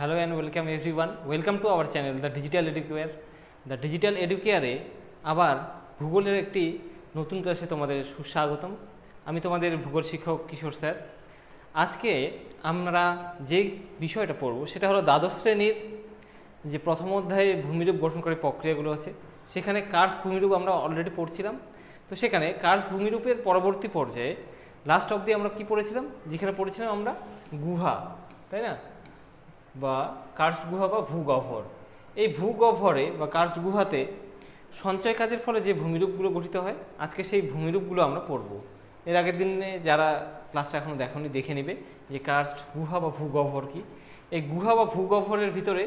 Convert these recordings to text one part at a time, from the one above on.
Hello and welcome everyone welcome to our channel the digital educare the digital এডুকেয়ারে আবার ভূগোলের একটি নতুন ক্লাসে তোমাদের সুস্বাগতম। আমি তোমাদের ভূগোল শিক্ষক কিশোর স্যার। আজকে আমরা যে বিষয়টা পড়ব সেটা হলো দ্বাদশ শ্রেণির যে প্রথম অধ্যায়ে ভূমিরূপ গঠন করে প্রক্রিয়াগুলো আছে, সেখানে কার্স ভূমিরূপ আমরা অলরেডি পড়ছিলাম। তো সেখানে কার্স ভূমিরূপের পরবর্তী পর্যায়ে লাস্ট অবধি আমরা কি পড়েছিলাম? যেখানে পড়েছিলাম আমরা গুহা, তাই না? বা কার্স্ট গুহা বা ভূগহ্বর এই ভূগহ্বরে বা কার্স্ট গুহাতে সঞ্চয় কাজের ফলে যে ভূমিরূপগুলো গঠিত হয়, আজকে সেই ভূমিরূপগুলো আমরা পড়ব। এর আগের দিনে যারা ক্লাসটা এখনও দেখনি, দেখে নেবে যে কার্স্ট গুহা বা ভূগহ্বর কি। এই গুহা বা ভূগহ্বরের ভিতরে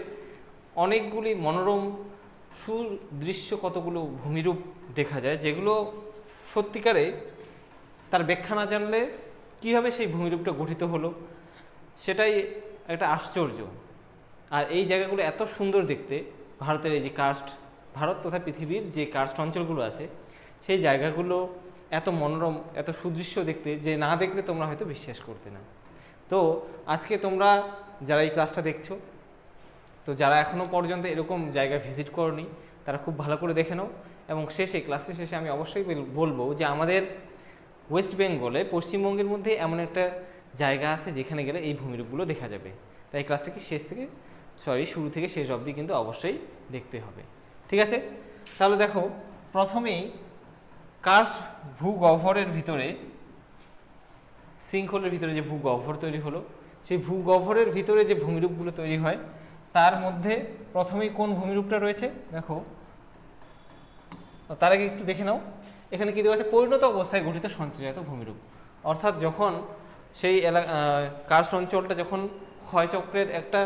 অনেকগুলি মনোরম, সুদৃশ্য কতগুলো ভূমিরূপ দেখা যায়, যেগুলো সত্যিকারে তার ব্যাখ্যা না জানলে কীভাবে সেই ভূমিরূপটা গঠিত হলো, সেটাই একটা আশ্চর্য। আর এই জায়গাগুলো এত সুন্দর দেখতে, ভারতের এই যে কাস্ট ভারত তথা পৃথিবীর যে কাস্ট অঞ্চলগুলো আছে, সেই জায়গাগুলো এত মনোরম, এত সুদৃশ্য দেখতে যে না দেখলে তোমরা হয়তো বিশ্বাস করতে না। তো আজকে তোমরা যারা এই ক্লাসটা দেখছ, তো যারা এখনও পর্যন্ত এরকম জায়গা ভিজিট করনি, তারা খুব ভালো করে দেখে নাও এবং শেষে ক্লাসের শেষে আমি অবশ্যই বলব যে আমাদের ওয়েস্ট বেঙ্গলে পশ্চিমবঙ্গের মধ্যে এমন একটা জায়গা আছে যেখানে গেলে এই ভূমিরূপগুলো দেখা যাবে। তাই ক্লাসটাকে শেষ থেকে সরি শুরু থেকে শেষ অবধি কিন্তু অবশ্যই দেখতে হবে। ঠিক আছে? তাহলে দেখো, প্রথমেই কার্স্ট ভূগহ্বরের ভিতরে শৃঙ্খলের ভিতরে যে ভূগহ্বর তৈরি হলো, সেই ভূগহ্বরের ভিতরে যে ভূমিরূপগুলো তৈরি হয়, তার মধ্যে প্রথমেই কোন ভূমিরূপটা রয়েছে? দেখো, তার আগে একটু দেখে নাও। এখানে কি দেওয়া আছে? পরিণত অবস্থায় গঠিত সঞ্চয়জাত ভূমিরূপ। অর্থাৎ যখন সেই এলাকা কার্স্ট অঞ্চলটা যখন ক্ষয়চক্রের একটা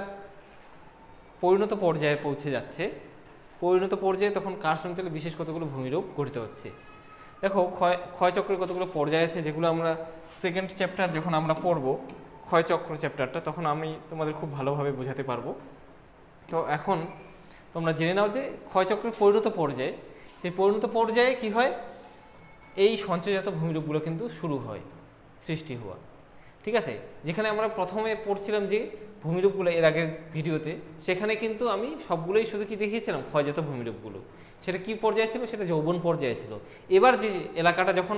পরিণত পর্যায়ে পৌঁছে যাচ্ছে, পরিণত পর্যায়ে তখন কার্স্ট অঞ্চলে বিশেষ কতগুলো ভূমিরূপ গঠিত হচ্ছে। দেখো, ক্ষয় ক্ষয়চক্রের কতগুলো পর্যায় আছে যেগুলো আমরা সেকেন্ড চ্যাপ্টার যখন আমরা পড়ব, ক্ষয়চক্র চ্যাপ্টারটা তখন আমি তোমাদের খুব ভালোভাবে বোঝাতে পারব। তো এখন তোমরা জেনে নাও যে ক্ষয়চক্রের পরিণত পর্যায়ে, সেই পরিণত পর্যায়ে কি হয়? এই সঞ্চয়জাত ভূমিরূপগুলো কিন্তু শুরু হয়, সৃষ্টি হওয়া। ঠিক আছে? যেখানে আমরা প্রথমে পড়ছিলাম যে ভূমিরূপগুলো এর আগের ভিডিওতে, সেখানে কিন্তু আমি সবগুলোই শুধু কি দেখিয়েছিলাম? ক্ষয়জাত ভূমিরূপগুলো। সেটা কি পর্যায়ে ছিল? সেটা যৌবন পর্যায়ে ছিল। এবার যে এলাকাটা যখন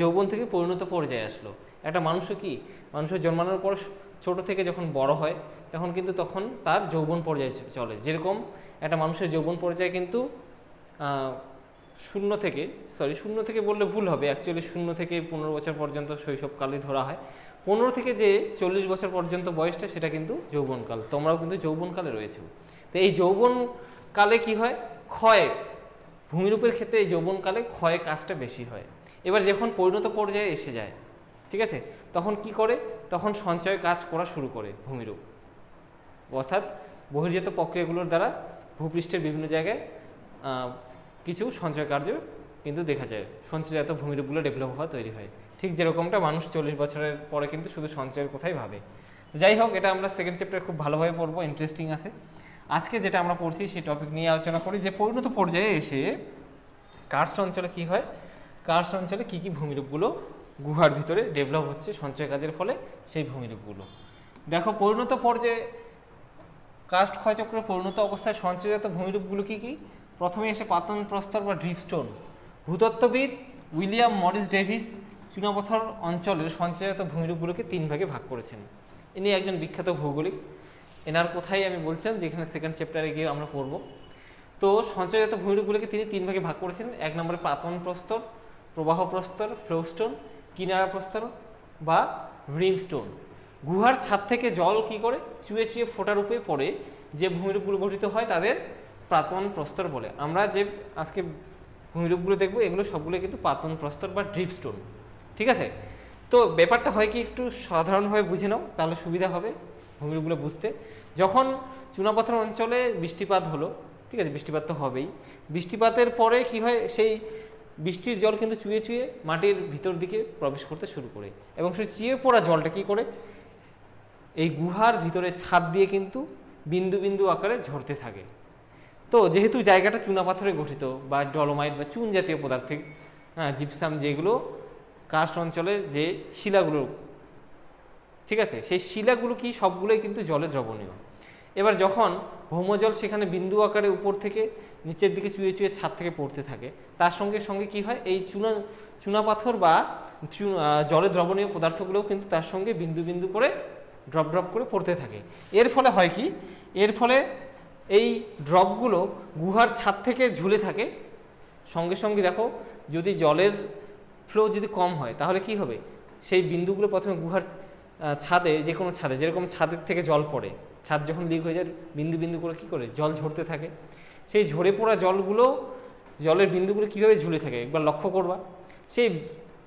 যৌবন থেকে পরিণত পর্যায়ে আসলো, একটা মানুষও কি? মানুষের জন্মানোর পর ছোট থেকে যখন বড় হয়, তখন কিন্তু তখন তার যৌবন পর্যায়ে চলে। যেরকম একটা মানুষের যৌবন পর্যায়ে কিন্তু শূন্য থেকে সরি শূন্য থেকে বললে ভুল হবে। অ্যাকচুয়ালি শূন্য থেকে পনেরো বছর পর্যন্ত শৈশবকালে ধরা হয়। পনেরো থেকে যে চল্লিশ বছর পর্যন্ত বয়সটা, সেটা কিন্তু যৌবনকাল। তোমরাও কিন্তু যৌবনকালে রয়েছে। তো এই যৌবনকালে কি হয়? ক্ষয়। ভূমিরূপের ক্ষেত্রে এই যৌবনকালে ক্ষয় কাজটা বেশি হয়। এবার যখন পরিণত পর্যায়ে এসে যায়, ঠিক আছে? তখন কি করে? তখন সঞ্চয় কাজ করা শুরু করে ভূমিরূপ। অর্থাৎ বহির্জাত প্রক্রিয়াগুলোর দ্বারা ভূপৃষ্ঠের বিভিন্ন জায়গায় কিছু সঞ্চয় কার্য কিন্তু দেখা যায়। সঞ্চয়জাত ভূমিরূপগুলো ডেভেলপ হওয়া তৈরি হয়। ঠিক যেরকমটা মানুষ চল্লিশ বছরের পরে কিন্তু শুধু সঞ্চয়ের কথাই ভাবে। যাই হোক, এটা আমরা সেকেন্ড চ্যাপ্টার খুব ভালোভাবে পড়ব ইন্টারেস্টিং আছে। আজকে যেটা আমরা পড়ছি সেই টপিক নিয়ে আলোচনা করি যে পরিণত পর্যায়ে এসে কার্স্ট অঞ্চলে কি হয়? কার্স্ট অঞ্চলে কী কী ভূমিরূপগুলো গুহার ভিতরে ডেভেলপ হচ্ছে, সঞ্চয় কাজের ফলে সেই ভূমিরূপগুলো। দেখো, পরিণত পর্যায়ে কাস্ট ক্ষয়চক্রের পরিণত অবস্থায় সঞ্চয়জাত ভূমিরূপগুলো কি কি? প্রথমে এসে পাতন প্রস্তর বা ড্রিপস্টোন। ভূতত্ত্ববিদ উইলিয়াম মরিস ডেভিস চুনাপথর অঞ্চলের সঞ্চয়জাত ভূমিরূপগুলোকে তিন ভাগে ভাগ করেছেন। ইনি একজন বিখ্যাত ভৌগোলিক। এনার কোথায় আমি বলছিলাম যেখানে সেকেন্ড চ্যাপ্টারে গিয়ে আমরা পড়ব। তো সঞ্চয়জাত ভূমিরূপগুলোকে তিনি তিন ভাগে ভাগ করেছেন। এক নম্বরে পাতন প্রস্তর প্রবাহ প্রস্তর ফ্লোস্টোন কিনারা প্রস্তর বা রিমস্টোন। গুহার ছাদ থেকে জল কি করে চুয়ে চুয়ে ফোটার রূপে পড়ে যে ভূমিরূপগুলো গঠিত হয় তাদের প্রাতন প্রস্তর বলে। আমরা যে আজকে ভূমিরূপগুলো দেখব, এগুলো সবগুলো কিন্তু পাতন প্রস্তর বা ড্রিপ ড্রিপস্টোন ঠিক আছে? তো ব্যাপারটা হয় কি, একটু সাধারণভাবে বুঝে নাও, তাহলে সুবিধা হবে ভূমিরূপগুলো বুঝতে। যখন চুনাপাথর অঞ্চলে বৃষ্টিপাত হলো, ঠিক আছে, বৃষ্টিপাত তো হবেই। বৃষ্টিপাতের পরে কি হয়, সেই বৃষ্টির জল কিন্তু চুয়ে চুয়ে মাটির ভিতর দিকে প্রবেশ করতে শুরু করে এবং সেই চুয়ে পড়া জলটা কি করে? এই গুহার ভিতরে ছাদ দিয়ে কিন্তু বিন্দু বিন্দু আকারে ঝরতে থাকে। তো যেহেতু জায়গাটা চুনা পাথরে গঠিত বা ডলোমাইট বা চুন জাতীয় পদার্থে হ্যাঁ জিপসাম যেগুলো কার্স্ট অঞ্চলের যে শিলাগুলো, ঠিক আছে, সেই শিলাগুলো কি সবগুলোই কিন্তু জলে দ্রবণীয়। এবার যখন ভৌমজল সেখানে বিন্দু আকারে উপর থেকে নিচের দিকে চুয়ে চুয়ে ছাদ থেকে পড়তে থাকে, তার সঙ্গে সঙ্গে কি হয়, এই চুনা, চুনাপাথর বা জলে দ্রবণীয় পদার্থগুলোও কিন্তু তার সঙ্গে বিন্দু বিন্দু করে ড্রপ ড্রপ করে পড়তে থাকে। এর ফলে হয় কি? এর ফলে এই ড্রপগুলো গুহার ছাদ থেকে ঝুলে থাকে। সঙ্গে সঙ্গে দেখো, যদি জলের ফ্লো যদি কম হয়, তাহলে কি হবে? সেই বিন্দুগুলো প্রথমে গুহার ছাদে, যে কোনো ছাদে, যেরকম ছাদের থেকে জল পড়ে, ছাদ যখন লিক হয়ে যায়, বিন্দু বিন্দু করে কি করে? জল ঝরতে থাকে। সেই ঝরে পড়া জলগুলো, জলের বিন্দুগুলো কীভাবে ঝুলে থাকে? একবার লক্ষ্য করবা। সেই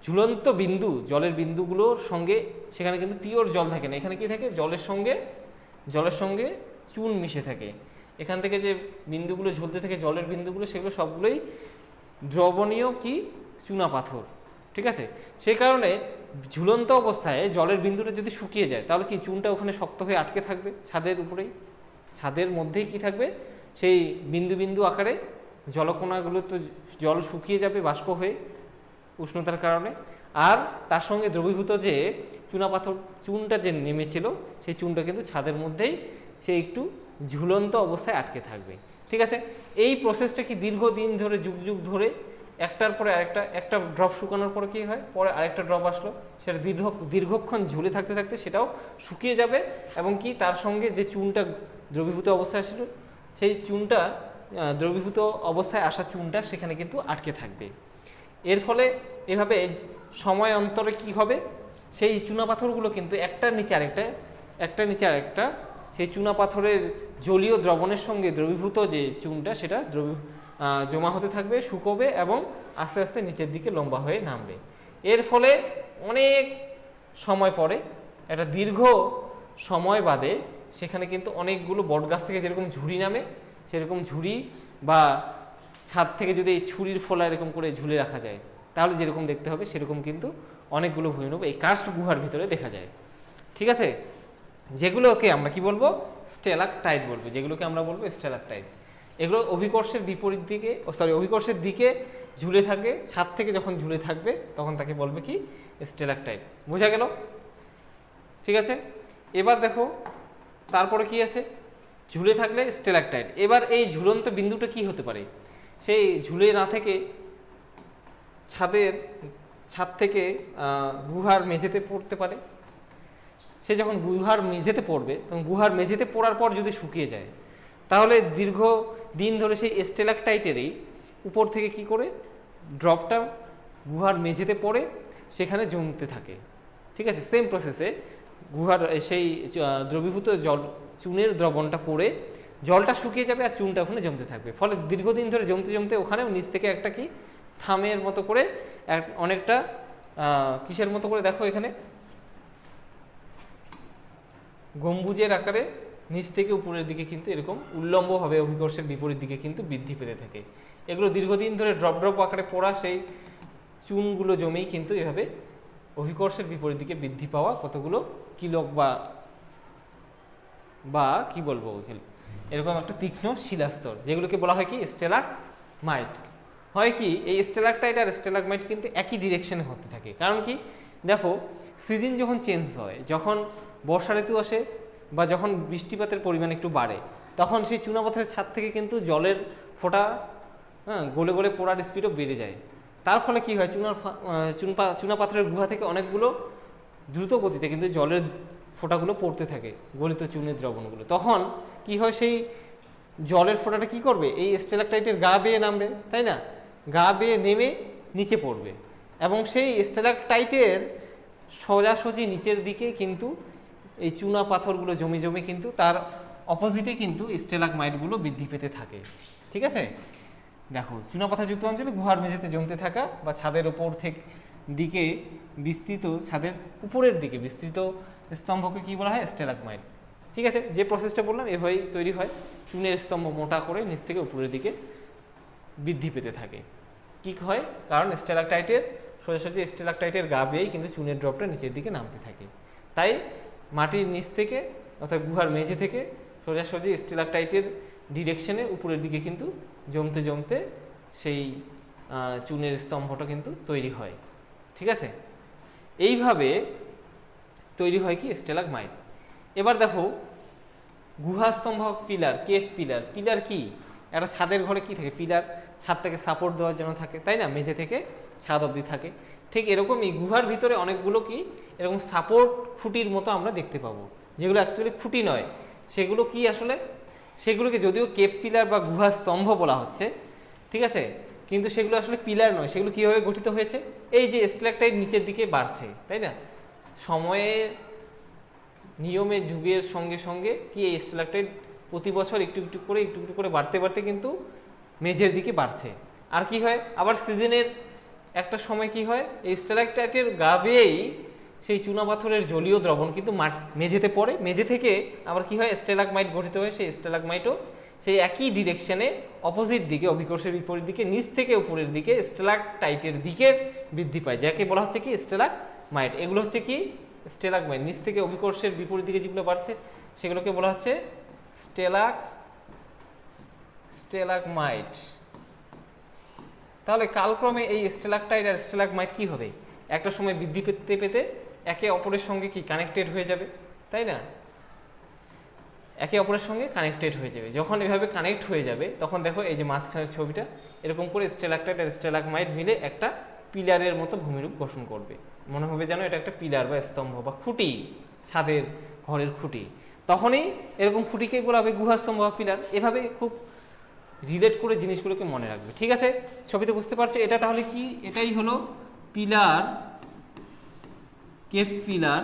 ঝুলন্ত বিন্দু, জলের বিন্দুগুলোর সঙ্গে, সেখানে কিন্তু পিওর জল থাকে না। এখানে কি থাকে? জলের সঙ্গে জলের সঙ্গে চুন মিশে থাকে। এখান থেকে যে বিন্দুগুলো ঝুলতে থাকে, জলের বিন্দুগুলো, সেগুলো সবগুলোই দ্রবণীয় কি? চুনা পাথর, ঠিক আছে? সেই কারণে ঝুলন্ত অবস্থায় জলের বিন্দুটা যদি শুকিয়ে যায়, তাহলে কি চুনটা ওখানে শক্ত হয়ে আটকে থাকবে ছাদের উপরেই? ছাদের মধ্যেই কি থাকবে? সেই বিন্দু বিন্দু আকারে জলকণাগুলো তো জল শুকিয়ে যাবে বাষ্প হয়ে উষ্ণতার কারণে। আর তার সঙ্গে দ্রবীভূত যে চুনাপাথর চুনটা যে নেমেছিল, সেই চুনটা কিন্তু ছাদের মধ্যেই সে একটু ঝুলন্ত অবস্থায় আটকে থাকবে। ঠিক আছে? এই প্রসেসটা কি দীর্ঘদিন ধরে, যুগ যুগ ধরে, একটার পরে আরেকটা, একটা ড্রপ শুকানোর পরে কি হয়? পরে আরেকটা ড্রপ আসলো। সেটা দীর্ঘ, দীর্ঘক্ষণ ঝুলে থাকতে থাকতে সেটাও শুকিয়ে যাবে এবং কি তার সঙ্গে যে চুনটা দ্রবীভূত অবস্থায় আসছিল, সেই চুনটা দ্রবীভূত অবস্থায় আসা চুনটা সেখানে কিন্তু আটকে থাকবে। এর ফলে এভাবে সময় অন্তরে কি হবে? সেই চুনা পাথরগুলো কিন্তু একটার নিচে আরেকটা, একটার নিচে আরেকটা সেই চুনা পাথরের জলীয় দ্রবণের সঙ্গে দ্রবীভূত যে চুনটা, সেটা দ্রবী জমা হতে থাকবে, শুকোবে এবং আস্তে আস্তে নিচের দিকে লম্বা হয়ে নামবে। এর ফলে অনেক সময় পরে, একটা দীর্ঘ সময় বাদে সেখানে কিন্তু অনেকগুলো বটগাছ থেকে যেরকম ঝুড়ি নামে, সেরকম ঝুড়ি বা ছাদ থেকে যদি এই ছুরির ফোলা এরকম করে ঝুলে রাখা যায়, তাহলে যেরকম দেখতে হবে, সেরকম কিন্তু অনেকগুলো ভূমিরূপ এই কাস্ট গুহার ভিতরে দেখা যায়। ঠিক আছে? যেগুলোকে আমরা কি বলব? স্টেলাক টাইট বলব। যেগুলোকে আমরা বলব স্টেলাক টাইট এগুলো অভিকর্ষের বিপরীত দিকে, ও সরি অভিকর্ষের দিকে ঝুলে থাকে, ছাদ থেকে যখন ঝুলে থাকবে, তখন তাকে বলবে কি? স্টেলাক টাইট বোঝা গেল? ঠিক আছে? এবার দেখো, তারপরে কি আছে? ঝুলে থাকলে স্টেলাকটাইট এবার এই ঝুলন্ত বিন্দুটা কি হতে পারে? সেই ঝুলে না থেকে ছাদের, ছাদ থেকে গুহার মেঝেতে পড়তে পারে। সে যখন গুহার মেঝেতে পড়বে, তখন গুহার মেঝেতে পড়ার পর যদি শুকিয়ে যায়, তাহলে দীর্ঘ দিন ধরে সেই স্টেলাকটাইটেরই উপর থেকে কি করে? ড্রপটা গুহার মেঝেতে পড়ে, সেখানে জমতে থাকে। ঠিক আছে? সেম প্রসেসে গুহার সেই দ্রবীভূত জল, চুনের দ্রবণটা পড়ে, জলটা শুকিয়ে যাবে আর চুনটা ওখানে জমতে থাকবে। ফলে দীর্ঘদিন ধরে জমতে জমতে ওখানে নিচ থেকে একটা কি? থামের মতো করে অনেকটা কিসের মতো করে? দেখো এখানে গম্বুজের আকারে নিচ থেকে উপরের দিকে কিন্তু এরকম উল্লম্বভাবে অভিকর্ষের বিপরীত দিকে কিন্তু বৃদ্ধি পেতে থাকে। এগুলো দীর্ঘদিন ধরে ড্রপ ড্রপ আকারে পড়া সেই চুনগুলো জমেই কিন্তু এভাবে অভিকর্ষের বিপরীত দিকে বৃদ্ধি পাওয়া কতগুলো কিলক বা বা কি বলব এরকম একটা তীক্ষ্ণ শিলাস্তর, যেগুলোকে বলা হয় কি স্টেলাক মাইট হয় কি, এই স্টেলাকটাইট আর স্টেলাকমাইট কিন্তু একই ডিরেকশনে হতে থাকে। কারণ কি, দেখো, সিজন যখন চেঞ্জ হয়, যখন বর্ষা ঋতু আসে বা যখন বৃষ্টিপাতের পরিমাণ একটু বাড়ে, তখন সেই চুনাপাথরের ছাদ থেকে কিন্তু জলের ফোঁটা হ্যাঁ গলে গলে পড়ার স্পিডও বেড়ে যায়। তার ফলে কি হয়? চুনার চুনপা চুনা পাথরের গুহা থেকে অনেকগুলো দ্রুত গতিতে কিন্তু জলের ফোঁটাগুলো পড়তে থাকে, গলিত চুনের দ্রবণগুলো। তখন কি হয়? সেই জলের ফোঁটাটা কি করবে? এই স্টেলাকটাইটের গা বেয়ে নামবে, তাই না? গা বেয়ে নেমে নিচে পড়বে। এবং সেই স্টেলাকটাইটের সোজাসুজি নিচের দিকে কিন্তু এই চুনা পাথরগুলো জমে জমে কিন্তু তার অপোজিটে কিন্তু স্টেলাক স্টেলাকমাইটগুলো বৃদ্ধি পেতে থাকে। ঠিক আছে? দেখো চুনাপাথরযুক্ত অঞ্চলে গুহার মেঝেতে জমতে থাকা বা ছাদের ওপর থেকে দিকে বিস্তৃত ছাদের উপরের দিকে বিস্তৃত স্তম্ভকে কি বলা হয়? স্টেলাক স্টেলাকমাইট ঠিক আছে? যে প্রসেসটা বললাম, এভাবেই তৈরি হয়। চুনের স্তম্ভ মোটা করে নিচ থেকে উপরের দিকে বৃদ্ধি পেতে থাকে। কি হয়? কারণ স্টেলাকটাইটের সোজাসুজি স্টেলাকটাইটের গা বেয়েই কিন্তু চুনের ড্রপটা নিচের দিকে নামতে থাকে। তাই মাটির নিচ থেকে, অর্থাৎ গুহার মেঝে থেকে সোজাসুজি স্টেলাকটাইটের ডিরেকশনে উপরের দিকে কিন্তু জমতে জমতে সেই চুনের স্তম্ভটা কিন্তু তৈরি হয়। ঠিক আছে? এইভাবে তৈরি হয় কি? স্টেলাকমাইট এবার দেখো, গুহাস্তম্ভ পিলার কেফ পিলার পিলার কি? একটা ছাদের ঘরে কি থাকে? পিলার ছাদ থেকে সাপোর্ট দেওয়ার জন্য থাকে, তাই না? মেঝে থেকে ছাদ অবধি থাকে। ঠিক এরকমই গুহার ভিতরে অনেকগুলো কি? এরকম সাপোর্ট খুঁটির মতো আমরা দেখতে পাবো। যেগুলো অ্যাকচুয়ালি খুঁটি নয়। সেগুলো কি আসলে? সেগুলোকে যদিও কেপ পিলার বা গুহা স্তম্ভ বলা হচ্ছে, ঠিক আছে? কিন্তু সেগুলো আসলে পিলার নয়। সেগুলো কীভাবে গঠিত হয়েছে? এই যে স্ট্যালাকটাইট নিচের দিকে বাড়ছে, তাই না? সময়ের নিয়মে যুগের সঙ্গে সঙ্গে কি এই স্ট্যালাকটাইট প্রতি বছর একটু একটু করে, একটু একটু করে বাড়তে বাড়তে কিন্তু মেঝের দিকে বাড়ছে। আর কি হয়? আবার সিজনের একটা সময় কি হয়? এই স্ট্যালাকটাইটের গা বেয়েই সেই চুনা পাথরের জলীয় দ্রবণ কিন্তু মাঠ, মেঝেতে পড়ে। মেঝে থেকে আবার কি হয়? স্টেলাকমাইট গঠিত হয় সেই স্টেলাকমাইটও সেই একই ডিরেকশনে অপোজিট দিকে, অভিকর্ষের বিপরীত দিকে, নিচ থেকে উপরের দিকে স্টেলাকটাইটের দিকে বৃদ্ধি পায়। যাকে বলা হচ্ছে কি? স্টেলাক মাইট এগুলো হচ্ছে কি? স্টেলাক মাইট নিচ থেকে অভিকর্ষের বিপরীত দিকে যেগুলো বাড়ছে, সেগুলোকে বলা হচ্ছে স্টেলাক স্টেলাক মাইট তাহলে কালক্রমে এই স্টেলাকটাইট আর স্টেলাকমাইট কি হবে? একটা সময় বৃদ্ধি পেতে পেতে একে অপরের সঙ্গে কি কানেক্টেড হয়ে যাবে? তাই না? একে অপরের সঙ্গে কানেক্টেড হয়ে যাবে। যখন এভাবে কানেক্ট হয়ে যাবে, তখন দেখো এই যে মাঝখানের ছবিটা, এরকম করে স্টেলাকটাইট আর স্টেলাকমাইট মিলে একটা পিলারের মতো ভূমিরূপ গঠন করবে। মনে হবে যেন এটা একটা পিলার বা স্তম্ভ বা খুঁটি, ছাদের ঘরের খুঁটি। তখনই এরকম খুঁটিকে বলা হবে গুহাস্তম্ভ বা পিলার। এভাবে খুব রিলেট করে জিনিসগুলোকে মনে রাখবে। ঠিক আছে? ছবিতে বুঝতে পারছ? এটা তাহলে কি? এটাই হলো পিলার, কেফ পিলার,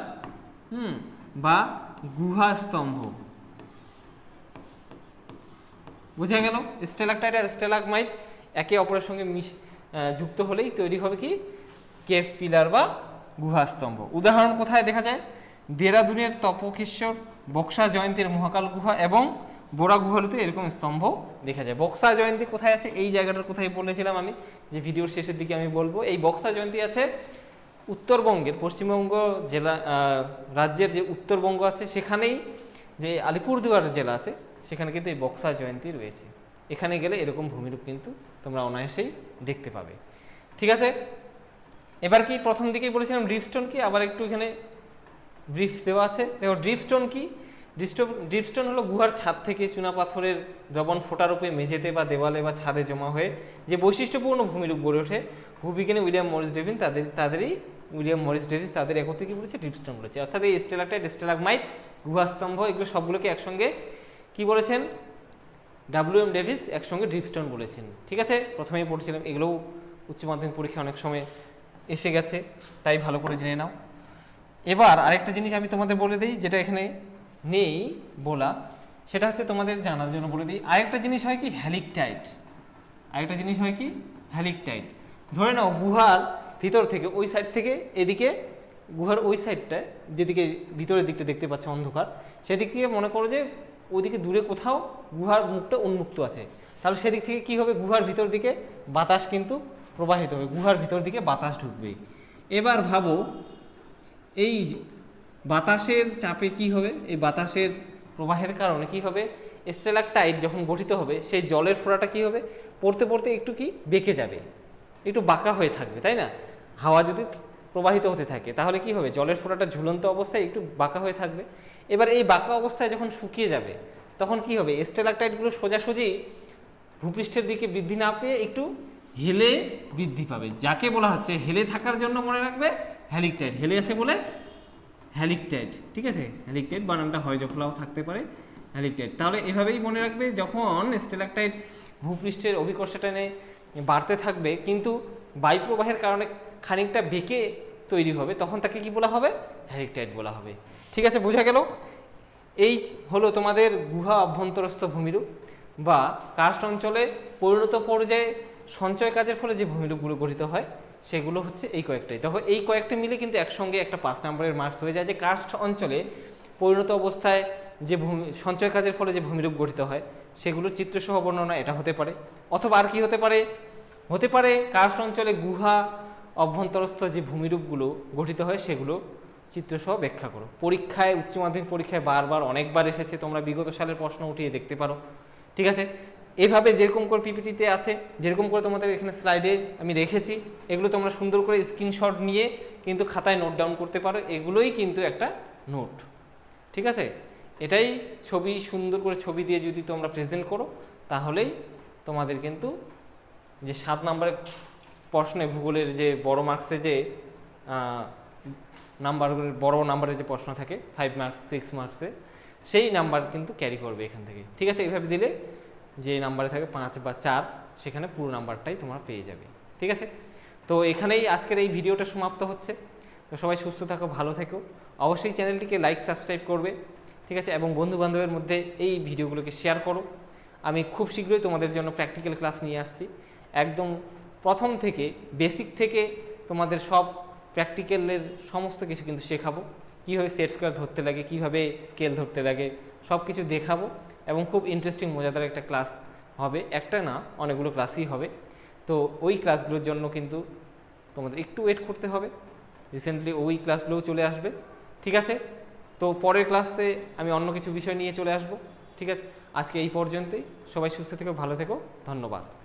হুম, বা গুহা স্তম্ভ বোঝা গেল? স্টেলাকটাইট আর স্টেলাকমাইট একে অপরের সঙ্গে মিশ যুক্ত হলেই তৈরি হবে কি? কেফ পিলার বা গুহাস্তম্ভ। উদাহরণ কোথায় দেখা যায়? দেরাদুনের তপকেশ্বর বক্সা জয়ন্তীর মহাকাল গুহা এবং বোরা গুহালুতে এরকম স্তম্ভ দেখা যায়। বক্সা জয়ন্তী কোথায় আছে? এই জায়গাটার কোথায় বলেছিলাম আমি যে ভিডিওর শেষের দিকে আমি বলব। এই বক্সা জয়ন্তী আছে উত্তরবঙ্গের, পশ্চিমবঙ্গ জেলা রাজ্যের যে উত্তরবঙ্গ আছে, সেখানেই যে আলিপুরদুয়ার জেলা আছে, সেখানে কিন্তু এই বক্সা জয়ন্তী রয়েছে। এখানে গেলে এরকম ভূমিরূপ কিন্তু তোমরা অনায়াসেই দেখতে পাবে। ঠিক আছে? এবার কি প্রথম দিকেই বলেছিলাম ড্রিপস্টোন কি? আবার একটু এখানে ব্রিফ দেওয়া আছে। দেখো ড্রিপস্টোন কি? ড্রিপস্টোন হলো গুহার ছাদ থেকে চুনা পাথরের দ্রবণ ফোটারূপে মেঝেতে বা দেওয়ালে বা ছাদে জমা হয়ে যে বৈশিষ্ট্যপূর্ণ ভূমিরূপ গড়ে ওঠে, ভূবিজ্ঞানী উইলিয়াম মরিস ডেভিন তাদের, তাদেরই, উইলিয়াম মরিস ডেভিস তাদের একত্রে কি বলেছে ড্রিপস্টোন বলেছে। অর্থাৎ এই স্টেলাকটাইট স্টেলাকমাইট গুহাস্তম্ভ, এগুলো সবগুলোকে একসঙ্গে কি বলেছেন? ডাব্লিউ এম ডেভিস একসঙ্গে ড্রিপস্টোন বলেছেন। ঠিক আছে? প্রথমেই পড়ছিলাম, এগুলোও উচ্চ মাধ্যমিক পরীক্ষা অনেক সময় এসে গেছে, তাই ভালো করে জেনে নাও। এবার আরেকটা জিনিস আমি তোমাদের বলে দিই, যেটা এখানে নেই বলা, সেটা হচ্ছে তোমাদের জানার জন্য বলে দিই। আরেকটা জিনিস হয় কি হ্যালিকটাইট আরেকটা জিনিস হয় কি হ্যালিকটাইট ধরে নাও গুহার ভিতর থেকে, ওই সাইড থেকে এদিকে, গুহার ওই সাইডটায় যেদিকে ভিতরের দিকটা দেখতে পাচ্ছ অন্ধকার, সেদিক থেকে মনে করো যে ওইদিকে দূরে কোথাও গুহার মুখটা উন্মুক্ত আছে। তাহলে সেদিক থেকে কি হবে? গুহার ভিতর দিকে বাতাস কিন্তু প্রবাহিত হবে, গুহার ভিতর দিকে বাতাস ঢুকবে। এবার ভাবো এই বাতাসের চাপে কি হবে? এই বাতাসের প্রবাহের কারণে কি হবে? স্টেলাকটাইট যখন গঠিত হবে, সেই জলের ফোঁড়াটা কি হবে? পড়তে পড়তে একটু কি বেঁকে যাবে। একটু বাঁকা হয়ে থাকবে, তাই না? হাওয়া যদি প্রবাহিত হতে থাকে, তাহলে কি হবে? জলের ফোঁড়াটা ঝুলন্ত অবস্থায় একটু বাঁকা হয়ে থাকবে। এবার এই বাঁকা অবস্থায় যখন শুকিয়ে যাবে, তখন কি হবে? স্টেলাকটাইটগুলো সোজাসুজি ভূপৃষ্ঠের দিকে বৃদ্ধি না পেয়ে একটু হেলে বৃদ্ধি পাবে। যাকে বলা হচ্ছে হেলে থাকার জন্য মনে রাখবে হ্যালিকটাইট হেলে আছে বলে হ্যালিকটাইড, ঠিক আছে? হ্যালিকটাইট বানানটা হয় জফলাও থাকতে পারে হ্যালিকটাইট তাহলে এভাবেই মনে রাখবে যখন স্টেলাকটাইট ভূপৃষ্ঠের অভিকর্ষটানে বাড়তে থাকবে, কিন্তু বায়ু প্রবাহের কারণে খানিকটা বেঁকে তৈরি হবে, তখন তাকে কি বলা হবে? হ্যালিকটাইট বলা হবে। ঠিক আছে, বোঝা গেল? এই হলো তোমাদের গুহা অভ্যন্তরস্থ ভূমিরূপ বা কাস্ট অঞ্চলে পরিণত পর্যায়ে সঞ্চয় কাজের ফলে যে ভূমিরূপগুলো গঠিত হয় সেগুলো হচ্ছে এই কয়েকটাই। দেখো, এই কয়েকটা মিলে কিন্তু একসঙ্গে একটা পাঁচ নম্বরের মার্কস হয়ে যায়, যে কাস্ট অঞ্চলে পরিণত অবস্থায় যে ভূমি, সঞ্চয় কাজের ফলে যে ভূমিরূপ গঠিত হয়, সেগুলোর চিত্রসহ বর্ণনা এটা হতে পারে। অথবা আর কি হতে পারে? হতে পারে কাস্ট অঞ্চলে গুহা, অভ্যন্তরস্থ যে ভূমিরূপগুলো গঠিত হয়, সেগুলো চিত্রসহ ব্যাখ্যা করো। পরীক্ষায়, উচ্চ মাধ্যমিক পরীক্ষায় বারবার, অনেকবার এসেছে, তোমরা বিগত সালের প্রশ্ন উঠিয়ে দেখতে পারো। ঠিক আছে? এভাবে যেরকম করে পিপিটিতে আছে, যেরকম করে তোমাদের এখানে স্লাইডে আমি রেখেছি, এগুলো তোমরা সুন্দর করে স্ক্রিনশট নিয়ে কিন্তু খাতায় নোট ডাউন করতে পারো, এগুলোই কিন্তু একটা নোট ঠিক আছে? এটাই ছবি, সুন্দর করে ছবি দিয়ে যদি তোমরা প্রেজেন্ট করো, তাহলেই তোমাদের কিন্তু যে সাত নম্বরের প্রশ্নে ভূগোলের যে বড় মার্কসে যে নাম্বারগুলোর বড় নাম্বারের যে প্রশ্ন থাকে ফাইভ মার্কস সিক্স মার্কসে সেই নাম্বার কিন্তু ক্যারি করবে এখান থেকে, ঠিক আছে? এইভাবে দিলে যে নাম্বারে থাকে পাঁচ বা চার, সেখানে পুরো নাম্বারটাই তোমরা পেয়ে যাবে। ঠিক আছে? তো এখানেই আজকের এই ভিডিওটা সমাপ্ত হচ্ছে। তো সবাই সুস্থ থাকো, ভালো থেকো। অবশ্যই চ্যানেলটিকে লাইক সাবস্ক্রাইব করবে। ঠিক আছে? এবং বন্ধু বান্ধবের মধ্যে এই ভিডিওগুলোকে শেয়ার করো। আমি খুব শীঘ্রই তোমাদের জন্য প্র্যাকটিক্যাল ক্লাস নিয়ে আসছি। একদম প্রথম থেকে বেসিক থেকে তোমাদের সব প্র্যাকটিক্যালের সমস্ত কিছু কিন্তু শেখাবো। কীভাবে সেট স্কোয়ার ধরতে লাগে, কীভাবে স্কেল ধরতে লাগে সব কিছু দেখাবো। এবং খুব ইন্টারেস্টিং মজাদার একটা ক্লাস হবে। একটা না, অনেকগুলো ক্লাসই হবে। তো ওই ক্লাসগুলোর জন্য কিন্তু তোমাদের একটু ওয়েট করতে হবে। রিসেন্টলি ওই ক্লাসগুলোও চলে আসবে। ঠিক আছে? তো পরের ক্লাসে আমি অন্য কিছু বিষয় নিয়ে চলে আসব। ঠিক আছে? আজকে এই পর্যন্তই। সবাই সুস্থ থেকো, ভালো থেকো। ধন্যবাদ।